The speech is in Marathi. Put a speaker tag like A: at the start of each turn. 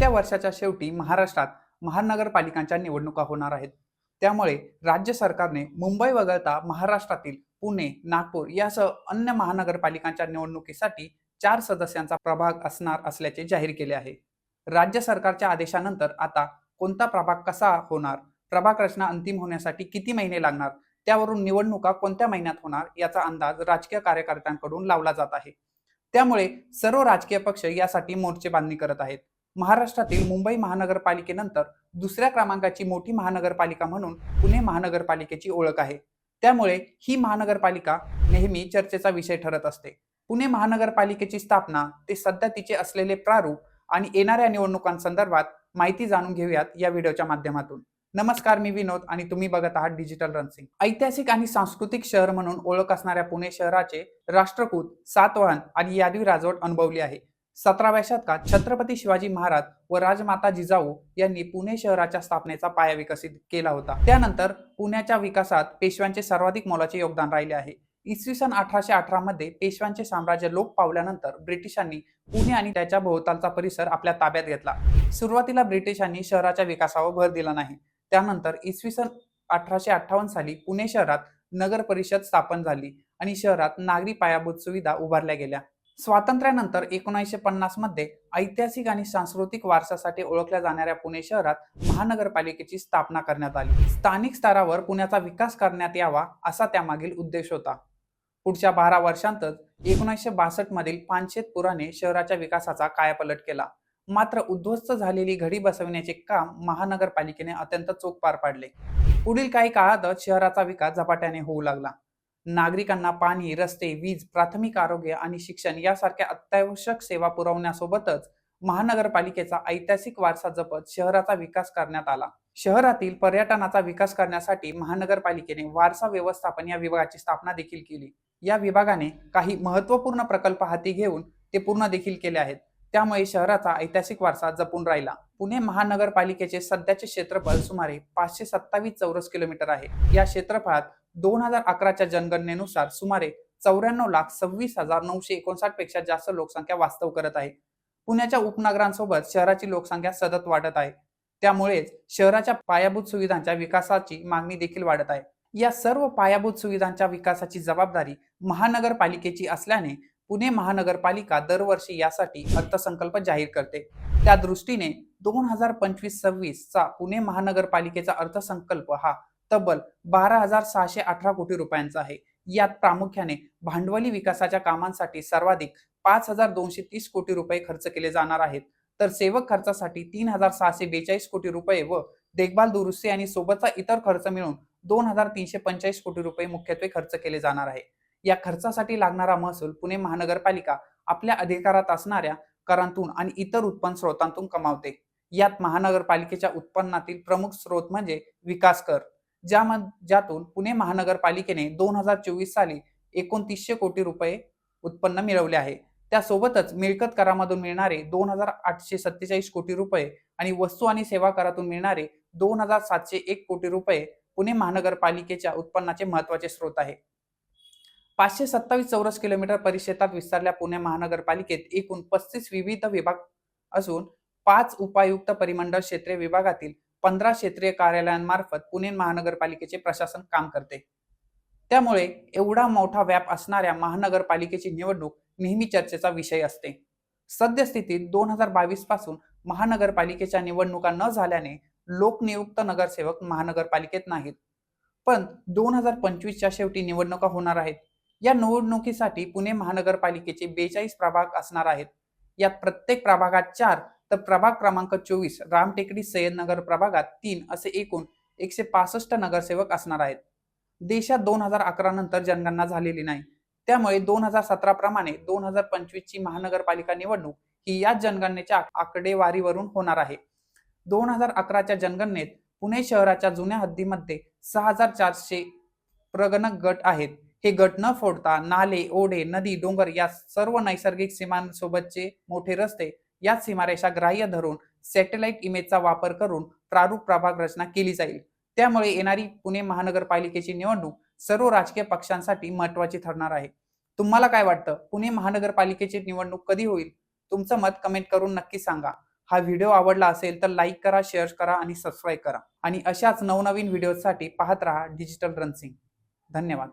A: येत्या वर्षाच्या शेवटी महाराष्ट्रात महानगरपालिकांच्या निवडणुका होणार आहेत. त्यामुळे राज्य सरकारने मुंबई वगळता महाराष्ट्रातील पुणे नागपूर यासह अन्य महानगरपालिकांच्या निवडणुकीसाठी चार सदस्यांचा प्रभाग असणार असल्याचे जाहीर केले आहे. राज्य सरकारच्या आदेशानंतर आता कोणता प्रभाग कसा होणार प्रभाग रचना अंतिम होण्यासाठी किती महिने लागणार त्यावरून निवडणुका कोणत्या महिन्यात होणार याचा अंदाज राजकीय कार्यकर्त्यांकडून लावला जात आहे. त्यामुळे सर्व राजकीय पक्ष यासाठी मोर्चे बांधणी करत आहेत. महाराष्ट्रातील मुंबई महानगरपालिकेनंतर दुसऱ्या क्रमांकाची मोठी महानगरपालिका म्हणून पुणे महानगरपालिकेची ओळख आहे. त्यामुळे ही महानगरपालिका नेहमी चर्चेचा विषय ठरत असते. पुणे महानगरपालिकेची स्थापना ते सध्या तिचे असलेले प्रारूप आणि येणाऱ्या निवडणुकांसंदर्भात माहिती जाणून घेऊयात या व्हिडिओच्या माध्यमातून. नमस्कार मी विनोद आणि तुम्ही बघत आहात डिजिटल रनसिंग. ऐतिहासिक आणि सांस्कृतिक शहर म्हणून ओळख असणाऱ्या पुणे शहराचे राष्ट्रकूट सातवहन आणि यादवी राजवट अनुभवली आहे. सतराव्या शतकात छत्रपती शिवाजी महाराज व राजमाता जिजाऊ यांनी पुणे शहराच्या स्थापनेचा पाया विकसित केला होता. त्यानंतर पुण्याच्या विकासात पेशव्यांचे सर्वाधिक मोलाचे योगदान राहिले आहे. इसवी सन अठराशे अठरा मध्ये पेशव्यांचे साम्राज्य लोप पावल्यानंतर ब्रिटिशांनी पुणे आणि त्याच्या भोवतालचा परिसर आपल्या ताब्यात घेतला. सुरुवातीला ब्रिटिशांनी शहराच्या विकासावर भर दिला नाही. त्यानंतर इसवी सन अठराशे अठ्ठावन्न साली पुणे शहरात नगर परिषद स्थापन झाली आणि शहरात नागरी पायाभूत सुविधा उभारल्या गेल्या. स्वातंत्र्यानंतर एकोणीसशे पन्नासमध्ये ऐतिहासिक आणि सांस्कृतिक वारसासाठी ओळखल्या जाणाऱ्या पुणे शहरात महानगरपालिकेची स्थापना करण्यात आली. स्थानिक स्तरावर पुण्याचा विकास करण्यात यावा असा त्यामागील उद्देश होता. पुढच्या बारा वर्षांतच एकोणीसशे बासष्ट मधील पानशेत पुराने शहराच्या विकासाचा कायापलट केला. मात्र उद्ध्वस्त झालेली घडी बसविण्याचे काम महानगरपालिकेने अत्यंत चोख पार पाडले. पुढील काही काळातच शहराचा विकास झपाट्याने होऊ लागला. नागरिकांना पाणी रस्ते वीज प्राथमिक आरोग्य आणि शिक्षण यासारख्या अत्यावश्यक सेवा पुरवण्यासोबतच महानगरपालिकेचा ऐतिहासिक वारसा जपत शहराचा विकास करण्यात आला. शहरातील पर्यटनाचा विकास करण्यासाठी महानगरपालिकेने वारसा व्यवस्थापन या विभागाची स्थापना देखील केली. या विभागाने काही महत्त्वपूर्ण प्रकल्प हाती घेऊन ते पूर्ण देखील केले आहेत. त्यामुळे शहराचा ऐतिहासिक वारसा जपून राहिला. पुणे महानगरपालिकेचे सध्याचे क्षेत्रफळ सुमारे पाचशे सत्तावीस चौरस किलोमीटर आहे. या क्षेत्रफळात दोन हजार अकराच्या जनगणनेनुसार सुमारे चौऱ्याण्णव लाख सव्वीस हजार नऊशे एकोणसाठपेक्षा जास्त लोकसंख्या वास्तव करत आहे. पुण्याच्या उपनगरांसोबत शहराची लोकसंख्या सतत वाढत आहे. त्यामुळेच शहराच्या पायाभूत सुविधांच्या विकासाची मागणी देखील वाढत आहे. या सर्व पायाभूत सुविधांच्या विकासाची जबाबदारी महानगरपालिकेची असल्याने पुणे महानगरपालिका दरवर्षी यासाठी अर्थसंकल्प जाहीर करते. त्या दृष्टीने दोन हजार पंचवीस सव्वीस चा पुणे महानगरपालिकेचा अर्थसंकल्प हा तब्बल बारा हजार सहाशे अठरा कोटी रुपयांचा आहे. यात प्रामुख्याने भांडवली विकासाच्या कामांसाठी सर्वाधिक पाच हजार दोनशे तीस कोटी रुपये खर्च केले जाणार आहेत. तर सेवक खर्चासाठी तीन हजार सहाशे बेचाळीस कोटी रुपये व देखभाल दुरुस्ती आणि सोबतचा इतर खर्च मिळून दोन हजार तीनशे पंचेचाळीस कोटी रुपये मुख्यत्वे खर्च केले जाणार आहे. या खर्चासाठी लागणारा महसूल पुणे महानगरपालिका आपल्या अधिकारात असणाऱ्या करांतून आणि इतर उत्पन्न स्रोतांतून कमावते. यात महानगरपालिकेच्या उत्पन्नातील प्रमुख स्रोत म्हणजे विकास कर. ज्या ज्यातून पुणे महानगरपालिकेने दोन हजार चोवीस साली एकोणतीसशे कोटी रुपये उत्पन्न मिळवले आहे. त्यासोबतच मिळकत करामधून मिळणारे दोन हजार आठशे सत्तेचाळीस कोटी रुपये आणि वस्तू आणि सेवा करातून मिळणारे दोन हजार सातशे एक कोटी रुपये पुणे महानगरपालिकेच्या उत्पन्नाचे महत्त्वाचे स्रोत आहे. पाचशे सत्तावीस चौरस किलोमीटर परिक्षेत्रात विस्तारल्या पुणे महानगरपालिकेत एकूण पस्तीस विविध विभाग असून पाच उपायुक्त परिमंडळ क्षेत्रे विभागातील पंधरा क्षेत्रीय कार्यालयांमार्फत पुणे महानगरपालिकेचे प्रशासन काम करते. त्यामुळे एवढा मोठा व्याप असणाऱ्या महानगरपालिकेची निवडणूक नेहमी चर्चेचा विषय असते. सद्यस्थितीत दोन हजार बावीसपासून महानगरपालिकेच्या निवडणुका न झाल्याने लोकनियुक्त नगरसेवक महानगरपालिकेत नाहीत. पण दोन हजार पंचवीसच्या शेवटी निवडणुका होणार आहेत. या निवडणुकीसाठी पुणे महानगरपालिकेचे बेचाळीस प्रभाग असणार आहेत. यात प्रत्येक प्रभागात चार तर प्रभाग क्रमांक चोवीस रामटेकडी सय्यदनगर प्रभागात तीन असे एकूण एकशे पासष्ट नगरसेवक असणार आहेत. देशात दोन हजार अकरा नंतर जनगणना झालेली नाही. त्यामुळे दोन हजार सतरा प्रमाणे दोन हजार पंचवीस ची महानगरपालिका निवडणूक ही याच जनगणनेच्या आकडेवारीवरून होणार आहे. दोन हजार अकराच्या जनगणनेत पुणे शहराच्या जुन्या हद्दीमध्ये सहा हजार चारशे प्रगणक गट आहेत. हे गट न फोडता नाले ओढे नदी डोंगर या सर्व नैसर्गिक सीमांसोबतचे मोठे रस्ते याच सीमारेषा ग्राह्य धरून सॅटेलाइट इमेजचा वापर करून प्रारूप प्रभाग रचना केली जाईल. त्यामुळे येणारी पुणे महानगरपालिकेची निवडणूक सर्व राजकीय पक्षांसाठी महत्वाची ठरणार आहे. तुम्हाला काय वाटतं? पुणे महानगरपालिकेची निवडणूक कधी होईल? तुमचं मत कमेंट करून नक्की सांगा. हा व्हिडिओ आवडला असेल तर लाईक करा शेअर करा आणि सबस्क्राईब करा. आणि अशाच नवनवीन व्हिडिओसाठी पाहत राहा डिजिटल रनसिंग धन्यवाद.